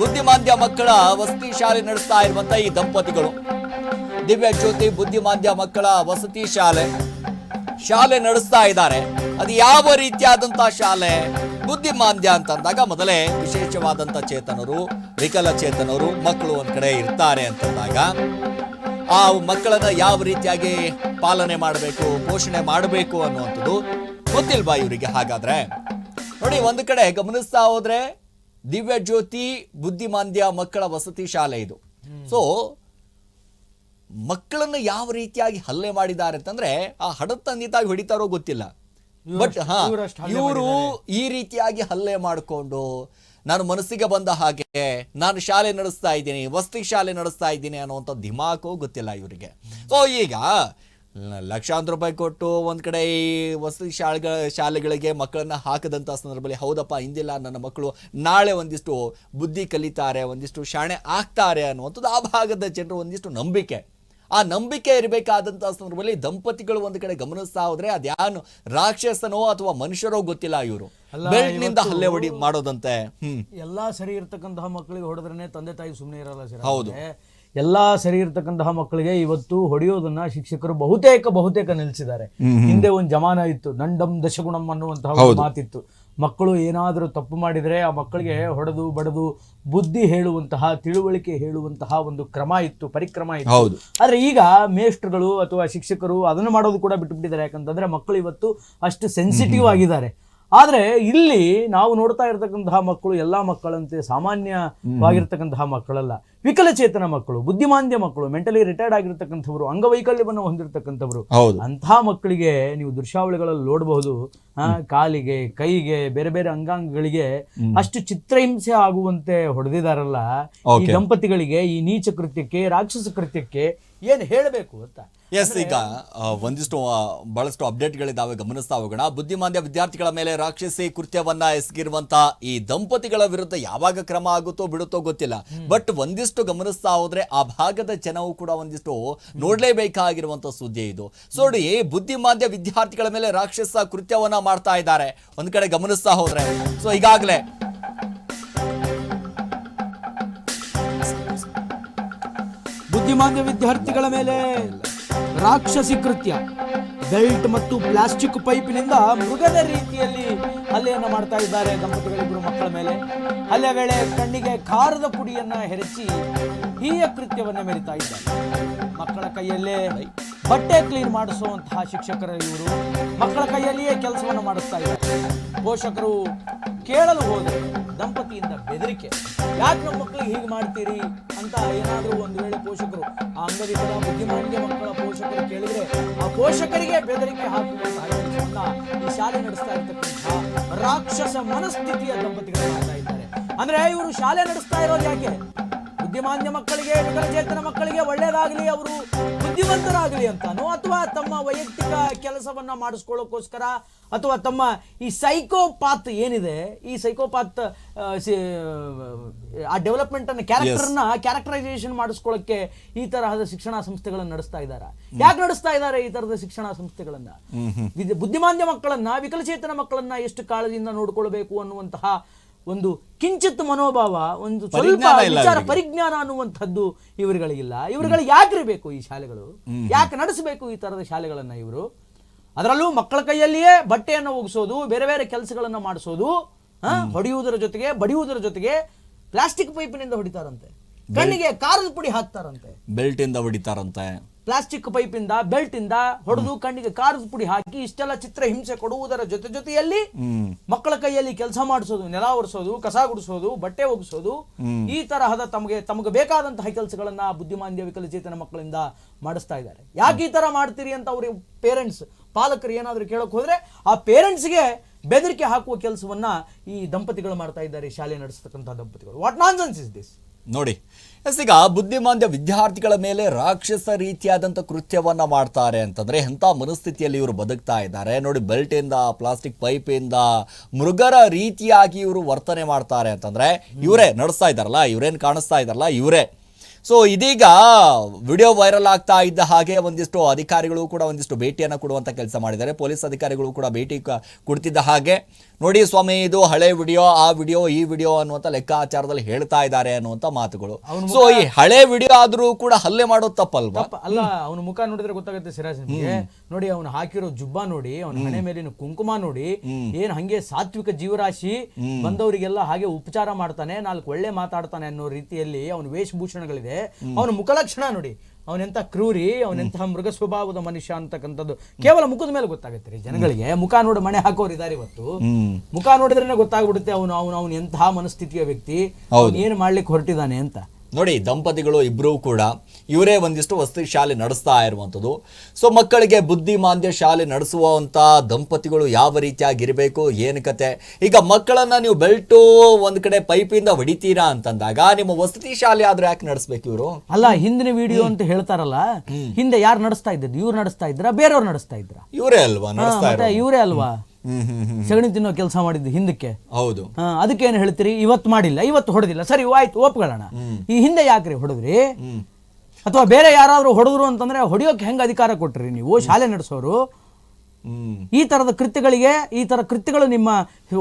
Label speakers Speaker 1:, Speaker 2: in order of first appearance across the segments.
Speaker 1: ಬುದ್ಧಿಮಾಂದ್ಯ ಮಕ್ಕಳ ವಸತಿ ಶಾಲೆ ನಡೆಸ್ತಾ ಇರುವಂತ ಈ ದಂಪತಿಗಳು. ದಿವ್ಯ ಜ್ಯೋತಿ ಬುದ್ಧಿಮಾಂದ್ಯ ಮಕ್ಕಳ ವಸತಿ ಶಾಲೆ. ಶಾಲೆ ನಡೆಸ್ತಾ ಇದ್ದಾರೆ. ಅದು ಯಾವ ರೀತಿಯಾದಂತ ಶಾಲೆ? ಬುದ್ಧಿಮಾಂದ್ಯ ಅಂತಂದಾಗ ಮೊದಲೇ ವಿಶೇಷವಾದಂತ ಚೇತನರು, ವಿಕಲಚೇತನರು ಮಕ್ಕಳು ಒಂದ್ ಕಡೆ ಇರ್ತಾರೆ ಅಂತಂದಾಗ ಆ ಮಕ್ಕಳನ್ನ ಯಾವ ರೀತಿಯಾಗಿ ಪಾಲನೆ ಮಾಡಬೇಕು, ಪೋಷಣೆ ಮಾಡಬೇಕು ಅನ್ನುವಂಥದ್ದು ಗೊತ್ತಿಲ್ವಾ ಇವರಿಗೆ? ಹಾಗಾದ್ರೆ ನೋಡಿ, ಒಂದು ಕಡೆ ಗಮನಿಸ್ತಾ ಹೋದ್ರೆ ದಿವ್ಯ ಜ್ಯೋತಿ ಬುದ್ಧಿಮಾಂದ್ಯ ಮಕ್ಕಳ ವಸತಿ ಶಾಲೆ ಇದು. ಸೊ ಮಕ್ಕಳನ್ನು ಯಾವ ರೀತಿಯಾಗಿ ಹಲ್ಲೆ ಮಾಡಿದ್ದಾರೆ ಅಂತಂದ್ರೆ ಆ ಹಡತಂದಿ ತಾವು ಹೊಡಿತಾರೋ ಗೊತ್ತಿಲ್ಲ. ಬಟ್ ಹಾ ಇವರು ಈ ರೀತಿಯಾಗಿ ಹಲ್ಲೆ ಮಾಡಿಕೊಂಡು ನಾನು ಮನಸ್ಸಿಗೆ ಬಂದ ಹಾಗೆ ನಾನು ಶಾಲೆ ನಡೆಸ್ತಾ ಇದ್ದೀನಿ ವಸತಿ ಶಾಲೆ ನಡೆಸ್ತಾ ಇದ್ದೀನಿ ಅನ್ನುವಂಥ ದಿಮಾಕು ಗೊತ್ತಿಲ್ಲ ಇವರಿಗೆ. ಸೊ ಈಗ ಲಕ್ಷಾಂತರ ರೂಪಾಯಿ ಕೊಟ್ಟು ಒಂದು ಕಡೆ ಈ ವಸತಿ ಶಾಲೆಗಳ ಶಾಲೆಗಳಿಗೆ ಮಕ್ಕಳನ್ನ ಹಾಕದಂತ ಸಂದರ್ಭದಲ್ಲಿ ಹೌದಪ್ಪ ಹಿಂದಿಲ್ಲ ನನ್ನ ಮಕ್ಕಳು ನಾಳೆ ಒಂದಿಷ್ಟು ಬುದ್ಧಿ ಕಲಿತಾರೆ ಒಂದಿಷ್ಟು ಶಾಣೆ ಆಗ್ತಾರೆ ಅನ್ನುವಂಥದ್ದು ಆ ಭಾಗದ ಜನರು ಒಂದಿಷ್ಟು ನಂಬಿಕೆ. ಆ ನಂಬಿಕೆ ಇರಬೇಕಾದಂತ ಸಂದರ್ಭದಲ್ಲಿ ದಂಪತಿಗಳು ಒಂದು ಕಡೆ ಗಮನಿಸ್ತಾ ಹೋದ್ರೆ ಅದ್ಯಾನು ರಾಕ್ಷಸನೋ ಅಥವಾ ಮನುಷ್ಯರೋ ಗೊತ್ತಿಲ್ಲ ಇವರು.
Speaker 2: ಬೆಲ್ಟ್ನಿಂದ
Speaker 1: ಹಲ್ಲೆ ಹೊಡಿ ಮಾಡೋದಂತೆ.
Speaker 2: ಎಲ್ಲಾ ಸರಿ ಇರ್ತಕ್ಕಂತಹ ಮಕ್ಕಳಿಗೆ ಹೊಡೆದ್ರೆ ತಂದೆ ತಾಯಿ ಸುಮ್ಮನೆ ಇರಲ್ಲ ಸರ್.
Speaker 1: ಹೌದು.
Speaker 2: ಎಲ್ಲಾ ಸರಿ ಇರ್ತಕ್ಕಂತಹ ಮಕ್ಕಳಿಗೆ ಇವತ್ತು ಹೊಡೆಯೋದನ್ನ ಶಿಕ್ಷಕರು ಬಹುತೇಕ ಬಹುತೇಕ ನಿಲ್ಲಿಸಿದ್ದಾರೆ. ಹಿಂದೆ ಒಂದು ಜಮಾನ ಇತ್ತು ನಂಡಂ ದಶಗುಣಂ ಅನ್ನುವಂತಹ ಒಂದು ಮಾತಿತ್ತು. ಮಕ್ಕಳು ಏನಾದರೂ ತಪ್ಪು ಮಾಡಿದ್ರೆ ಆ ಮಕ್ಕಳಿಗೆ ಹೊಡೆದು ಬಡದು ಬುದ್ಧಿ ಹೇಳುವಂತಹ ತಿಳುವಳಿಕೆ ಹೇಳುವಂತಹ ಒಂದು ಕ್ರಮ ಇತ್ತು ಪರಿಕ್ರಮ ಇತ್ತು.
Speaker 1: ಆದರೆ
Speaker 2: ಆದ್ರೆ ಈಗ ಮೇಷ್ಟ್ರುಗಳು ಅಥವಾ ಶಿಕ್ಷಕರು ಅದನ್ನು ಮಾಡೋದು ಕೂಡ ಬಿಟ್ಟುಬಿಟ್ಟಿದ್ದಾರೆ ಯಾಕಂತಂದ್ರೆ ಮಕ್ಕಳು ಇವತ್ತು ಅಷ್ಟು ಸೆನ್ಸಿಟಿವ್ ಆಗಿದ್ದಾರೆ. ಆದರೆ ಇಲ್ಲಿ ನಾವು ನೋಡ್ತಾ ಇರತಕ್ಕಂತಹ ಮಕ್ಕಳು ಎಲ್ಲಾ ಮಕ್ಕಳಂತೆ ಸಾಮಾನ್ಯವಾಗಿರ್ತಕ್ಕಂತಹ ಮಕ್ಕಳಲ್ಲ. ವಿಕಲಚೇತನ ಮಕ್ಕಳು ಬುದ್ಧಿಮಾಂದ್ಯ ಮಕ್ಕಳು ಮೆಂಟಲಿ ರಿಟೈರ್ಡ್ ಆಗಿರ್ತಕ್ಕಂಥವ್ರು ಅಂಗವೈಕಲ್ಯವನ್ನು ಹೊಂದಿರತಕ್ಕಂಥವ್ರು
Speaker 1: ಅಂತ
Speaker 2: ಅಂತಹ ಮಕ್ಕಳಿಗೆ ನೀವು ದೃಶ್ಯಾವಳಿಗಳಲ್ಲಿ ನೋಡಬಹುದು. ಕಾಲಿಗೆ ಕೈಗೆ ಬೇರೆ ಬೇರೆ ಅಂಗಾಂಗಗಳಿಗೆ ಅಷ್ಟು ಚಿತ್ರಹಿಂಸೆ ಆಗುವಂತೆ ಹೊಡೆದಿದಾರಲ್ಲ ಈ ದಂಪತಿಗಳಿಗೆ ಈ ನೀಚ ಕೃತ್ಯಕ್ಕೆ ರಾಕ್ಷಸ ಕೃತ್ಯಕ್ಕೆ ಏನ್ ಹೇಳಬೇಕು ಅಂತ?
Speaker 1: ಎಸ್ ಈಗ ಒಂದಿಷ್ಟು ಬಹಳಷ್ಟು ಅಪ್ಡೇಟ್ಗಳಿದ್ದಾವೆ ಗಮನಿಸ್ತಾ ಹೋಗೋಣ. ಬುದ್ಧಿಮಾಂದ್ಯ ವಿದ್ಯಾರ್ಥಿಗಳ ಮೇಲೆ ರಾಕ್ಷಸಿ ಕೃತ್ಯವನ್ನ ಎಸಗಿರುವಂತಹ ಈ ದಂಪತಿಗಳ ವಿರುದ್ಧ ಯಾವಾಗ ಕ್ರಮ ಆಗುತ್ತೋ ಬಿಡುತ್ತೋ ಗೊತ್ತಿಲ್ಲ. ಬಟ್ ಒಂದಿಷ್ಟು ಗಮನಿಸ್ತಾ ಹೋದ್ರೆ ಆ ಭಾಗದ ಜನವು ಕೂಡ ಒಂದಿಷ್ಟು ನೋಡ್ಲೇಬೇಕಾಗಿರುವಂತ ಸುದ್ದಿ ಇದು. ಸೊ ನೋಡಿ, ಬುದ್ಧಿಮಾಂದ್ಯ ವಿದ್ಯಾರ್ಥಿಗಳ ಮೇಲೆ ರಾಕ್ಷಸ ಕೃತ್ಯವನ್ನ ಮಾಡ್ತಾ ಇದ್ದಾರೆ. ಒಂದ್ ಕಡೆ ಗಮನಿಸ್ತಾ ಹೋದ್ರೆ. ಸೊ ಈಗಾಗಲೇ
Speaker 2: ಬುದ್ಧಿಮಾಂದ್ಯ ವಿದ್ಯಾರ್ಥಿಗಳ ಮೇಲೆ ರಾಕ್ಷಸಿ ಕೃತ್ಯ. ಬೆಲ್ಟ್ ಮತ್ತು ಪ್ಲಾಸ್ಟಿಕ್ ಪೈಪಿನಿಂದ ಮೃಗದ ರೀತಿಯಲ್ಲಿ ಹಲ್ಲೆಯನ್ನು ಮಾಡ್ತಾ ಇದ್ದಾರೆ ದಂಪತಿಗಳಿಬ್ಬರು ಮಕ್ಕಳ ಮೇಲೆ. ಹಲ್ಲೆ ವೇಳೆ ಕಣ್ಣಿಗೆ ಖಾರದ ಪುಡಿಯನ್ನು ಹೆರಚಿ ಹೀಯ ಕೃತ್ಯವನ್ನು ಮೆರಿತಾ ಇದ್ದಾರೆ. ಮಕ್ಕಳ ಕೈಯಲ್ಲೇ ಬಟ್ಟೆ ಕ್ಲೀನ್ ಮಾಡಿಸುವಂತಹ ಶಿಕ್ಷಕರ ಇವರು ಮಕ್ಕಳ ಕೈಯಲ್ಲಿಯೇ ಕೆಲಸವನ್ನು ಮಾಡಿಸ್ತಾ ಇದ್ದಾರೆ. ಪೋಷಕರು ಕೇಳಲು ಹೋದರೆ ದಂಪತಿಯಿಂದ ಬೆದರಿಕೆ. ಯಾಕೆ ನಮ್ಮ ಮಕ್ಕಳಿಗೆ ಹೀಗೆ ಮಾಡ್ತೀರಿ ಅಂತ ಏನಾದರೂ ಒಂದು ವೇಳೆ ಪೋಷಕರು, ಆ ಅಂಗವಿಕಲ ಬುದ್ಧಿಮಾನಿಗೆ ಮಕ್ಕಳ ಪೋಷಕರು ಕೇಳಿದರೆ ಆ ಪೋಷಕರಿಗೆ ಬೆದರಿಕೆ ಕೆಲಸವನ್ನ ಈ ಶಾಲೆ ನಡೆಸ್ತಾ ಇರ್ತಕ್ಕಂತಹ ರಾಕ್ಷಸ ಮನಸ್ಥಿತಿಯ ದಂಪತಿಗಳು ಮಾಡ್ತಾ ಇದ್ದಾರೆ. ಅಂದ್ರೆ ಇವರು ಶಾಲೆ ನಡೆಸ್ತಾ ಇರೋದು ಯಾಕೆ? ಬುದ್ಧಿಮಾನ್ಯ ಮಕ್ಕಳಿಗೆ ವಿಕಲಚೇತನ ಮಕ್ಕಳಿಗೆ ಒಳ್ಳೇದಾಗಲಿ ಅವರು. ಬುದ್ಧಿವಂತರಾಗಲಿ ಅಂತಾನೋ ಅಥವಾ ತಮ್ಮ ವೈಯಕ್ತಿಕ ಕೆಲಸವನ್ನ ಮಾಡಿಸ್ಕೊಳ್ಳೋಕ್ಕೋಸ್ಕರ ಅಥವಾ ತಮ್ಮ ಈ ಸೈಕೋಪಾತ್ ಏನಿದೆ ಈ ಸೈಕೋಪಾತ್ ಆ, ಡೆವಲಪ್ಮೆಂಟ್ ಅನ್ನ ಕ್ಯಾರೆಕ್ಟರ್ನ ಕ್ಯಾರೆಕ್ಟರೈಸೇಷನ್ ಮಾಡಿಸ್ಕೊಳ್ಳೋಕೆ ಈ ತರಹದ ಶಿಕ್ಷಣ ಸಂಸ್ಥೆಗಳನ್ನು ನಡೆಸ್ತಾ ಇದ್ದಾರೆ. ಯಾಕೆ ನಡೆಸ್ತಾ ಇದ್ದಾರೆ ಈ ತರಹದ ಶಿಕ್ಷಣ ಸಂಸ್ಥೆಗಳನ್ನ? ಬುದ್ಧಿಮಾನ್ಯ ಬುದ್ಧಿಮಾಂದ್ಯ ಮಕ್ಕಳನ್ನ ವಿಕಲಚೇತನ ಮಕ್ಕಳನ್ನ ಎಷ್ಟು ಕಾಳಜಿಯಿಂದ ನೋಡ್ಕೊಳ್ಬೇಕು ಅನ್ನುವಂತಹ ಒಂದು ಕಿಂಚಿತ್ ಮನೋಭಾವ ಒಂದು ಸ್ವಲ್ಪ ವಿಚಾರ. ಪರಿಜ್ಞಾನ ಅನ್ನುವಂಥದ್ದು ಇವರುಗಳಿಗಿಲ್ಲ. ಇವರುಗಳಿಗೆ ಯಾಕಿರಬೇಕು ಈ ಶಾಲೆಗಳು? ಯಾಕೆ ನಡೆಸಬೇಕು ಈ ತರದ ಶಾಲೆಗಳನ್ನ ಇವರು? ಅದರಲ್ಲೂ ಮಕ್ಕಳ ಕೈಯಲ್ಲಿಯೇ ಬಟ್ಟೆಯನ್ನು ಒಗಿಸೋದು ಬೇರೆ ಬೇರೆ ಕೆಲಸಗಳನ್ನು ಮಾಡಿಸೋದು ಹೊಡೆಯುವುದರ ಜೊತೆಗೆ ಬಡಿಯುವುದರ ಜೊತೆಗೆ ಪ್ಲಾಸ್ಟಿಕ್ ಪೈಪಿನಿಂದ ಹೊಡಿತಾರಂತೆ. ಕಣ್ಣಿಗೆ ಕಾರದ ಪುಡಿ ಹಾಕ್ತಾರಂತೆ.
Speaker 1: ಬೆಲ್ಟ್ ಇಂದ ಹೊಡಿತಾರಂತೆ.
Speaker 2: ಪ್ಲಾಸ್ಟಿಕ್ ಇಂದ ಬೆಲ್ಟ್ ಇಂದ ಹೊಡೆದು ಕಣ್ಣಿಗೆ ಕಾರದ ಪುಡಿ ಹಾಕಿ ಇಷ್ಟೆಲ್ಲ ಚಿತ್ರ ಹಿಂಸೆ ಕೊಡುವುದರ ಜೊತೆ ಜೊತೆಯಲ್ಲಿ ಮಕ್ಕಳ ಕೈಯಲ್ಲಿ ಕೆಲಸ ಮಾಡಿಸೋದು ನೆಲ ಒರೆಸೋದು ಕಸ ಗುಡಿಸೋದು ಬಟ್ಟೆ ಒಗಿಸೋದು ಈ ತರಹದ ತಮಗೆ ತಮಗೆ ಬೇಕಾದಂತಹ ಕೆಲಸಗಳನ್ನ ಬುದ್ಧಿಮಾಂದ್ಯ ವಿಕಲಚೇತನ ಮಕ್ಕಳಿಂದ ಮಾಡಿಸ್ತಾ ಇದ್ದಾರೆ. ಯಾಕೆ ಈ ತರ ಮಾಡ್ತೀರಿ ಅಂತ ಅವ್ರ ಪೇರೆಂಟ್ಸ್ ಪಾಲಕರು ಏನಾದರೂ ಕೇಳಕ್ ಹೋದ್ರೆ ಆ ಪೇರೆಂಟ್ಸ್ಗೆ ಬೆದರಿಕೆ ಹಾಕುವ ಕೆಲಸವನ್ನ ಈ ದಂಪತಿಗಳು ಮಾಡ್ತಾ ಇದ್ದಾರೆ ಶಾಲೆ ನಡೆಸತಕ್ಕಂತಹ ದಂಪತಿಗಳು. ವಾಟ್ ನಾನ್ಸೆನ್ಸ್ ಇಸ್ ದಿಸ್
Speaker 1: ನೋಡಿ ಎಸ್ ಈಗ ಬುದ್ಧಿಮಾಂದ್ಯ ವಿದ್ಯಾರ್ಥಿಗಳ ಮೇಲೆ ರಾಕ್ಷಸ ರೀತಿಯಾದಂಥ ಕೃತ್ಯವನ್ನು ಮಾಡ್ತಾರೆ ಅಂತಂದರೆ ಎಂಥ ಮನಸ್ಥಿತಿಯಲ್ಲಿ ಇವರು ಬದುಕ್ತಾ ಇದ್ದಾರೆ. ನೋಡಿ ಬೆಲ್ಟಿಂದ ಪ್ಲಾಸ್ಟಿಕ್ ಪೈಪಿಂದ ಮೃಗರ ರೀತಿಯಾಗಿ ಇವರು ವರ್ತನೆ ಮಾಡ್ತಾರೆ ಅಂತಂದರೆ ಇವರೇ ನಡೆಸ್ತಾ ಇದ್ದಾರಲ್ಲ, ಇವರೇನು ಕಾಣಿಸ್ತಾ ಇದ್ದಾರಲ್ಲ, ಇವರೇ. ಸೊ ಇದೀಗ ವಿಡಿಯೋ ವೈರಲ್ ಆಗ್ತಾ ಇದ್ದ ಹಾಗೆ ಒಂದಿಷ್ಟು ಅಧಿಕಾರಿಗಳು ಕೂಡ ಒಂದಿಷ್ಟು ಭೇಟಿಯನ್ನು ಕೊಡುವಂತ ಕೆಲಸ ಮಾಡಿದ್ದಾರೆ. ಪೊಲೀಸ್ ಅಧಿಕಾರಿಗಳು ಕೂಡ ಭೇಟಿ ಕೊಡ್ತಿದ್ದ ಹಾಗೆ. ನೋಡಿ ಸ್ವಾಮಿ ಇದು ಹಳೆ ವಿಡಿಯೋ ಆ ವಿಡಿಯೋ ಈ ವಿಡಿಯೋ ಅನ್ನುವಂಥ ಲೆಕ್ಕಾಚಾರದಲ್ಲಿ ಹೇಳ್ತಾ ಇದ್ದಾರೆ ಅನ್ನುವಂಥ ಮಾತುಗಳು. ಸೊ ಈ ಹಳೆ ವಿಡಿಯೋ ಆದರೂ ಕೂಡ ಹಲ್ಲೆ ಮಾಡೋದು ತಪ್ಪಲ್ವಾ?
Speaker 2: ತಪ್ಪ ಅಲ್ಲ ಅವನ ಮುಖ ನೋಡಿದ್ರೆ ಗೊತ್ತಾಗುತ್ತೆ ಸಿರಾಜ್ ನಿಮಗೆ. ನೋಡಿ ಅವನು ಹಾಕಿರೋ ಜುಬ್ಬ ನೋಡಿ ಅವನ ಹಣೆ ಮೇಲಿನ ಕುಂಕುಮ ನೋಡಿ ಏನ್ ಹಂಗೆ ಸಾತ್ವಿಕ ಜೀವರಾಶಿ ಬಂದವರಿಗೆಲ್ಲ ಹಾಗೆ ಉಪಚಾರ ಮಾಡ್ತಾನೆ ನಾಲ್ಕು ಒಳ್ಳೆ ಮಾತಾಡ್ತಾನೆ ಅನ್ನೋ ರೀತಿಯಲ್ಲಿ ಅವನ ವೇಷಭೂಷಣಗಳಿದೆ. ಅವನ ಮುಖಲಕ್ಷಣ ನೋಡಿ. ಅವನೆಂತ ಕ್ರೂರಿ ಅವನೆಂತಹ ಮೃಗ ಸ್ವಭಾವದ ಮನುಷ್ಯ ಅಂತಕ್ಕಂಥದ್ದು. ಕೇವಲ ಮುಖದ ಮೇಲೆ ಗೊತ್ತಾಗುತ್ತೆ ರೀ ಜನಗಳಿಗೆ. ಮುಖ ನೋಡಿ ಮಣೆ ಹಾಕೋರು ಇದ್ದಾರೆ ಇವತ್ತು. ಮುಖ ನೋಡಿದ್ರೆ ಗೊತ್ತಾಗ್ಬಿಡುತ್ತೆ ಅವನು ಅವನು ಅವನು ಎಂತಹ ಮನಸ್ಥಿತಿಯ ವ್ಯಕ್ತಿ. ಏನ್ ಮಾಡ್ಲಿಕ್ಕೆ ಹೊರಟಿದ್ದಾನೆ ಅಂತ.
Speaker 1: ನೋಡಿ ದಂಪತಿಗಳು ಇಬ್ರು ಕೂಡ ಇವರೇ ಒಂದಿಷ್ಟು ವಸತಿ ಶಾಲೆ ನಡೆಸ್ತಾ ಇರುವಂಥದ್ದು. ಸೊ ಮಕ್ಕಳಿಗೆ ಬುದ್ಧಿಮಾಂದ್ಯ ಶಾಲೆ ನಡೆಸುವಂಥ ದಂಪತಿಗಳು ಯಾವ ರೀತಿಯಾಗಿರಬೇಕು ಏನು ಕತೆ? ಈಗ ಮಕ್ಕಳನ್ನ ನೀವು ಬೆಲ್ಟು ಒಂದು ಕಡೆ ಪೈಪಿಂದ ಹೊಡಿತೀರಾ ಅಂತಂದಾಗ ನಿಮ್ಮ ವಸತಿ ಶಾಲೆ ಆದ್ರೆ ಯಾಕೆ ನಡೆಸ್ಬೇಕು ಇವರು?
Speaker 2: ಅಲ್ಲ ಹಿಂದಿನ ವಿಡಿಯೋ ಅಂತ ಹೇಳ್ತಾರಲ್ಲ ಹಿಂದೆ ಯಾರು ನಡೆಸ್ತಾ ಇದ್ದದ್ದು? ಇವ್ರು ನಡೆಸ್ತಾ ಇದ್ರ ಬೇರೆಯವ್ರು ನಡೆಸ್ತಾ ಇದ್ರ
Speaker 1: ಇವರೇ ಅಲ್ವಾ? ನಡೆಸ್ತಾ
Speaker 2: ಇರೋದು?
Speaker 1: ಇರೋ
Speaker 2: ಇವರೇ ಅಲ್ವಾ?
Speaker 1: ಹ್ಮ್ ಹ್ಮ್ ಹ್ಮ್
Speaker 2: ಸಗಣಿ ತಿನ್ನೋ ಕೆಲಸ ಮಾಡಿದ್ದು ಹಿಂದಕ್ಕೆ.
Speaker 1: ಹೌದು.
Speaker 2: ಹಾ, ಅದಕ್ಕೆ ಏನ್ ಹೇಳ್ತೀರಿ? ಇವತ್ತು ಮಾಡಿಲ್ಲ ಇವತ್ತು ಹೊಡೆದಿಲ್ಲ. ಸರಿ ಆಯ್ತು ಒಪ್ಕೊಳ್ಳೋಣ. ಈ ಹಿಂದೆ ಯಾಕ್ರಿ ಹೊಡೆದ್ರಿ? ಅಥವಾ ಬೇರೆ ಯಾರಾದರೂ ಹೊಡೆದ್ರು ಅಂತಂದ್ರೆ ಹೊಡಿಯೋಕೆ ಹೆಂಗೆ ಅಧಿಕಾರ ಕೊಟ್ರಿ ನೀವು? ಶಾಲೆ ನಡೆಸೋರು? ಈ ತರದ ಕೃತ್ಯಗಳಿಗೆ ಈ ತರ ಕೃತ್ಯಗಳು ನಿಮ್ಮ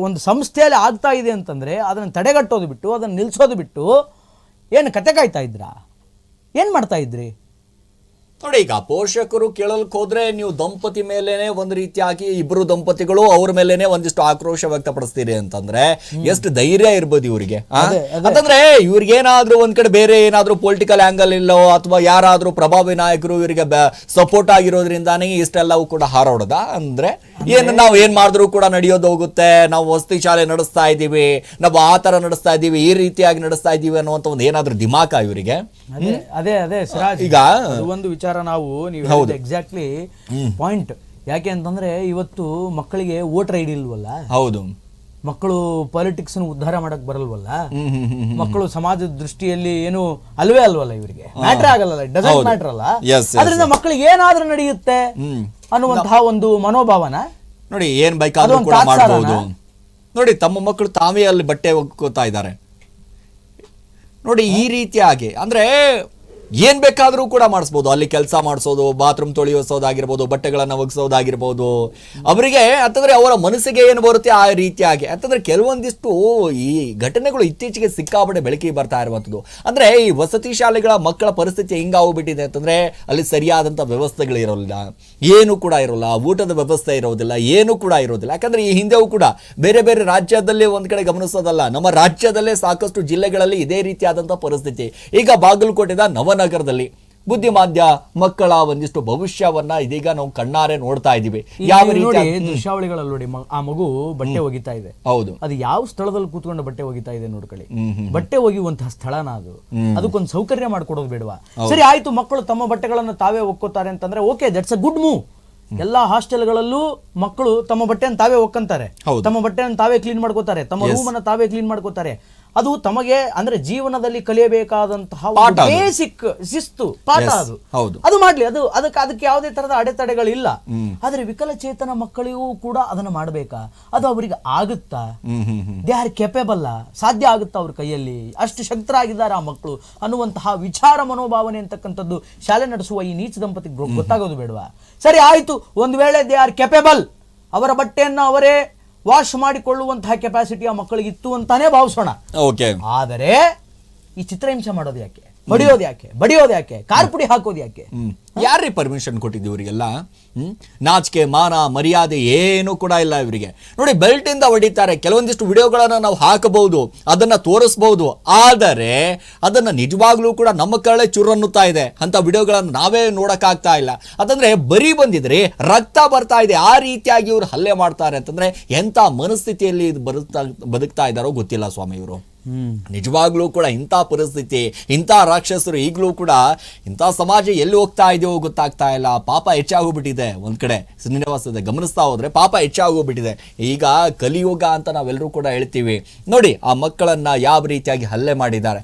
Speaker 2: ಒಂದು ಸಂಸ್ಥೆಯಲ್ಲಿ ಆಗ್ತಾ ಇದೆ ಅಂತಂದ್ರೆ ಅದನ್ನು ತಡೆಗಟ್ಟೋದು ಬಿಟ್ಟು ಅದನ್ನು ನಿಲ್ಸೋದು ಬಿಟ್ಟು ಏನು ಕತೆ ಕಾಯ್ತಾ ಇದ್ರಾ? ಏನು ಮಾಡ್ತಾ ಇದ್ರಿ?
Speaker 1: ನೋಡಿ ಈಗ ಪೋಷಕರು ಕೇಳಲಿಕ್ಕೆ ಹೋದ್ರೆ ನೀವು ದಂಪತಿ ಮೇಲೇನೆ ಒಂದು ರೀತಿಯಾಗಿ ಇಬ್ರು ದಂಪತಿಗಳು ಅವ್ರ ಮೇಲೇನೆ ಒಂದಿಷ್ಟು ಆಕ್ರೋಶ ವ್ಯಕ್ತಪಡಿಸ್ತೀರಿ ಅಂತಂದ್ರೆ ಎಷ್ಟು ಧೈರ್ಯ ಇರ್ಬೋದು ಇವರಿಗೆ ಅಂತಂದ್ರೆ ಅಂತಂದ್ರೆ ಇವ್ರಿಗೇನಾದ್ರೂ ಒಂದ್ ಕಡೆ ಬೇರೆ ಏನಾದ್ರೂ ಪೊಲಿಟಿಕಲ್ ಆಂಗಲ್ ಇಲ್ಲೋ ಅಥವಾ ಯಾರಾದ್ರೂ ಪ್ರಭಾವಿ ನಾಯಕರು ಇವರಿಗೆ ಸಪೋರ್ಟ್ ಆಗಿರೋದ್ರಿಂದಾನೇ ಇಷ್ಟೆಲ್ಲವೂ ಕೂಡ ಹಾರಾಡೋದ ಅಂದ್ರೆ ಏನು ನಾವು ಏನ್ ಮಾಡಿದ್ರು ಕೂಡ ನಡೆಯೋದು ಹೋಗುತ್ತೆ. ನಾವು ವಸತಿ ಶಾಲೆ ನಡೆಸ್ತಾ ಇದ್ದೀವಿ. ನಾವು ಆ ತರ ನಡೆಸ್ತಾ ಇದ್ದೀವಿ. ಈ ರೀತಿಯಾಗಿ ನಡೆಸ್ತಾ ಇದ್ದೀವಿ ಅನ್ನುವಂತ ಒಂದು ಏನಾದ್ರೂ ದಿಮಾಕ ಇವರಿಗೆ?
Speaker 2: ಅದೇ ಅದೇ ಸಿರಾಜ್.
Speaker 1: ಈಗ?
Speaker 2: ಒಂದು ವಿಚಾರ ನಾವು ನೀವು ಎಕ್ಸಾಕ್ಟ್ಲಿ ಪಾಯಿಂಟ್ ಯಾಕೆ ಅಂತಂದ್ರೆ ಇವತ್ತು ಮಕ್ಕಳಿಗೆ ವೋಟರ್ ಐಡಿ ಇಲ್ವಲ್ಲ?
Speaker 1: ಹೌದು.
Speaker 2: ಮಕ್ಕಳು ಪಾಲಿಟಿಕ್ಸ್ ಉದ್ಧಾರ ಮಾಡಕ್ ಬರಲ್ವಲ್ಲ? ಮಕ್ಕಳು ಸಮಾಜದ ದೃಷ್ಟಿಯಲ್ಲಿ ಏನು ಅಲ್ವೇ ಅಲ್ವಲ್ಲ ಇವರಿಗೆ? ಮ್ಯಾಟರ್ ಆಗಲ್ಲ ಡಸಂಟ್ ಮ್ಯಾಟರ್ ಅಲ್ಲ? ಅದರಿಂದ ಮಕ್ಕಳಿಗೆ ಏನಾದ್ರೂ ನಡೆಯುತ್ತೆ ಅನ್ನುವಂತಹ ಒಂದು ಮನೋಭಾವನ?
Speaker 1: ನೋಡಿ ಏನ್ ಬೇಕಾದ್ರೂ ಕೂಡ? ಮಾಡಬಹುದು ನೋಡಿ ತಮ್ಮ ಮಕ್ಕಳು ತಾವೇ ಅಲ್ಲಿ ಬಟ್ಟೆ ಒಗ್ಕೋತಾ ಇದ್ದಾರೆ. ನೋಡಿ ಈ ರೀತಿಯಾಗಿ ಅಂದ್ರೆ ಏನ್ ಬೇಕಾದ್ರೂ ಕೂಡ ಮಾಡಿಸ್ಬೋದು. ಅಲ್ಲಿ ಕೆಲಸ ಮಾಡಿಸೋದು ಬಾತ್ರೂಮ್ ತೊಳೆಯೋಸೋದಾಗಿರ್ಬೋದು, ಬಟ್ಟೆಗಳನ್ನ ಒಗಿಸೋದಾಗಿರ್ಬೋದು. ಅವರಿಗೆ, ಅಂತಂದ್ರೆ ಅವರ ಮನಸ್ಸಿಗೆ ಏನು ಬರುತ್ತೆ ಆ ರೀತಿಯಾಗಿ. ಅಂತಂದ್ರೆ ಕೆಲವೊಂದಿಷ್ಟು ಈ ಘಟನೆಗಳು ಇತ್ತೀಚೆಗೆ ಸಿಕ್ಕಾಪಟ್ಟೆ ಬೆಳಕಿಗೆ ಬರ್ತಾ ಇರುವಂಥದ್ದು. ಅಂದ್ರೆ ಈ ವಸತಿ ಶಾಲೆಗಳ ಮಕ್ಕಳ ಪರಿಸ್ಥಿತಿ ಹೆಂಗಾಗ್ಬಿಟ್ಟಿದೆ ಅಂತಂದ್ರೆ ಅಲ್ಲಿ ಸರಿಯಾದಂಥ ವ್ಯವಸ್ಥೆಗಳು ಇರೋಲ್ಲ ಏನು ಕೂಡ ಇರೋಲ್ಲ. ಊಟದ ವ್ಯವಸ್ಥೆ ಇರೋದಿಲ್ಲ. ಏನು ಕೂಡ ಇರೋದಿಲ್ಲ. ಯಾಕಂದ್ರೆ ಈ ಹಿಂದೆಯೂ ಕೂಡ ಬೇರೆ ಬೇರೆ ರಾಜ್ಯದಲ್ಲೇ ಒಂದ್ ಕಡೆ ಗಮನಿಸೋದಲ್ಲ. ನಮ್ಮ ರಾಜ್ಯದಲ್ಲೇ ಸಾಕಷ್ಟು ಜಿಲ್ಲೆಗಳಲ್ಲಿ ಇದೇ ರೀತಿಯಾದಂಥ ಪರಿಸ್ಥಿತಿ. ಈಗ ಬಾಗಲಕೋಟೆದ ನವನಗರದಲ್ಲಿ ಬುದ್ಧಿಮಾಂದ್ಯ ಮಕ್ಕಳ ಒಂದಿಷ್ಟು ಭವಿಷ್ಯವನ್ನ ಇದೀಗ ನಾವು ಕಣ್ಣಾರೆ ನೋಡ್ತಾ ಇದೀವಿ. ಯಾವ ರೀತಿ
Speaker 2: ದೃಶ್ಯಾವಳಿಗಳಲ್ಲಿ ನೋಡಿ ಮ- ಆ ಮಗು ಬಟ್ಟೆ ಒಗಿತಾ ಇದೆ.
Speaker 1: ಹೌದು.
Speaker 2: ಅದು ಯಾವ ಸ್ಥಳದಲ್ಲಿ ಕೂತ್ಕೊಂಡು ಬಟ್ಟೆ ಒಗಿತಾ ಇದೆ ನೋಡ್ಕೊಳ್ಳಿ ಬಟ್ಟೆ ಒಗಿಯುವಂತಹ ಸ್ಥಳನ ಅದು. ಅದಕ್ಕೊಂದು ಸೌಕರ್ಯ ಮಾಡ್ಕೊಡೋದು ಬೇಡವಾ? ಸರಿ ಆಯ್ತು ಮಕ್ಕಳು ತಮ್ಮ ಬಟ್ಟೆಗಳನ್ನು ತಾವೇ ಒಕ್ಕೋತಾರೆ ಅಂತಂದ್ರೆ okay that's a good move ಎಲ್ಲಾ ಹಾಸ್ಟೆಲ್ಗಳಲ್ಲೂ ಮಕ್ಕಳು ತಮ್ಮ ಬಟ್ಟೆಯನ್ನು ತಾವೇ ಒಕ್ಕಂತಾರೆ.
Speaker 1: ಹೌದು.
Speaker 2: ತಮ್ಮ ಬಟ್ಟೆಯನ್ನು ತಾವೇ ಕ್ಲೀನ್ ಮಾಡ್ಕೋತಾರೆ. ತಮ್ಮ ರೂಮ್ ಅನ್ನ ತಾವೇ ಕ್ಲೀನ್ ಮಾಡ್ಕೋತಾರೆ. ಅದು ತಮಗೆ ಅಂದ್ರೆ ಜೀವನದಲ್ಲಿ ಕಲಿಯಬೇಕಾದಂತಹ ಬೇಸಿಕ್ ಶಿಸ್ತು ಪಾಠ ಅದು.
Speaker 1: ಹೌದು.
Speaker 2: ಅದು ಮಾಡ್ಲಿ ಅದು ಅದಕ್ಕೆ ಅದಕ್ಕೆ ಯಾವುದೇ ತರದ ಅಡೆತಡೆಗಳಿಲ್ಲ. ಆದ್ರೆ ವಿಕಲಚೇತನ ಮಕ್ಕಳಿಗೂ ಕೂಡ ಅದನ್ನು ಮಾಡಬೇಕಾ? ಅದು ಅವರಿಗೆ ಆಗುತ್ತಾ? ದೇ ಆರ್ ಕೆಪೇಬಲ್ ಸಾಧ್ಯ ಆಗುತ್ತಾ ಅವ್ರ ಕೈಯಲ್ಲಿ? ಅಷ್ಟು ಶಕ್ತರಾಗಿದ್ದಾರೆ ಆ ಮಕ್ಕಳು. ಅನ್ನುವಂತಹ ವಿಚಾರ ಮನೋಭಾವನೆ ಅಂತಕ್ಕಂಥದ್ದು ಶಾಲೆ ನಡೆಸುವ ಈ ನೀಚ ದಂಪತಿ ಗೊತ್ತಾಗೋದು ಬೇಡವಾ? ಸರಿ ಆಯ್ತು. ಒಂದು ವೇಳೆ ದೇ ಆರ್ ಕೆಪೇಬಲ್ ಅವರ ಬಟ್ಟೆಯನ್ನು ಅವರೇ ವಾಶ್ ಮಾಡಿಕೊಳ್ಳುವಂತಹ ಕೆಪಾಸಿಟಿ ಆ ಮಕ್ಕಳಿಗೆ ಇತ್ತು ಅಂತಾನೆ ಭಾವಿಸೋಣ. ಆದರೆ ಈ ಚಿತ್ರಹಿಂಸೆ ಮಾಡೋದು ಯಾಕೆ? ಬಡಿಯೋದು ಯಾಕೆ? ಬಡಿಯೋದು ಯಾಕೆ? ಕಾರ್ಪುಡಿ ಹಾಕೋದು ಯಾಕೆ?
Speaker 1: ಯಾರ್ರೀ ಪರ್ಮಿಷನ್ ಕೊಟ್ಟಿದ್ದು ಇವರಿಗೆಲ್ಲ? ಹ್ಮ್? ನಾಚಿಕೆ ಮಾನ ಮರ್ಯಾದೆ ಏನು ಕೂಡ ಇಲ್ಲ ಇವರಿಗೆ. ನೋಡಿ ಬೆಲ್ಟಿಂದ ಇಂದ ಹೊಡಿತಾರೆ. ಕೆಲವೊಂದಿಷ್ಟು ವಿಡಿಯೋಗಳನ್ನ ನಾವು ಹಾಕಬಹುದು ಅದನ್ನ ತೋರಿಸಬಹುದು. ಆದರೆ ಅದನ್ನ ನಿಜವಾಗ್ಲೂ ಕೂಡ ನಮ್ಮ ಕಳೆ ಚುರನ್ನುತ್ತಾ ಇದೆ. ಅಂತ ವಿಡಿಯೋಗಳನ್ನು ನಾವೇ ನೋಡೋಕ್ಕಾಗ್ತಾ ಇಲ್ಲ. ಅದಂದ್ರೆ ಬರೀ ಬಂದಿದ್ರೆ ರಕ್ತ ಬರ್ತಾ ಇದೆ. ಆ ರೀತಿಯಾಗಿ ಇವರು ಹಲ್ಲೆ ಮಾಡ್ತಾರೆ ಅಂತಂದ್ರೆ ಎಂತ ಮನಸ್ಥಿತಿಯಲ್ಲಿ ಇದು ಬದುಕ್ತಾ ಬದುಕ್ತಾ ಇದ್ದಾರೋ ಗೊತ್ತಿಲ್ಲ ಸ್ವಾಮಿ ಇವರು.
Speaker 2: ಹ್ಮ್.
Speaker 1: ನಿಜವಾಗ್ಲೂ ಕೂಡ ಇಂಥ ಪರಿಸ್ಥಿತಿ ಇಂಥ ರಾಕ್ಷಸರು ಈಗಲೂ ಕೂಡ ಇಂಥ ಸಮಾಜ ಎಲ್ಲಿ ಹೋಗ್ತಾ ಇದೆಯೋ ಗೊತ್ತಾಗ್ತಾ ಇಲ್ಲ. ಪಾಪ ಹೆಚ್ಚಾಗೋಗ್ಬಿಟ್ಟಿದೆ ಒಂದ್ ಕಡೆ. ಶ್ರೀನಿವಾಸದ ಗಮನಿಸ್ತಾ ಹೋದ್ರೆ ಪಾಪ ಹೆಚ್ಚಾಗೋಗ್ಬಿಟ್ಟಿದೆ ಈಗ ಕಲಿಯುಗ ಅಂತ ನಾವೆಲ್ಲರೂ ಕೂಡ ಹೇಳ್ತೀವಿ. ನೋಡಿ, ಆ ಮಕ್ಕಳನ್ನ ಯಾವ ರೀತಿಯಾಗಿ ಹಲ್ಲೆ ಮಾಡಿದ್ದಾರೆ.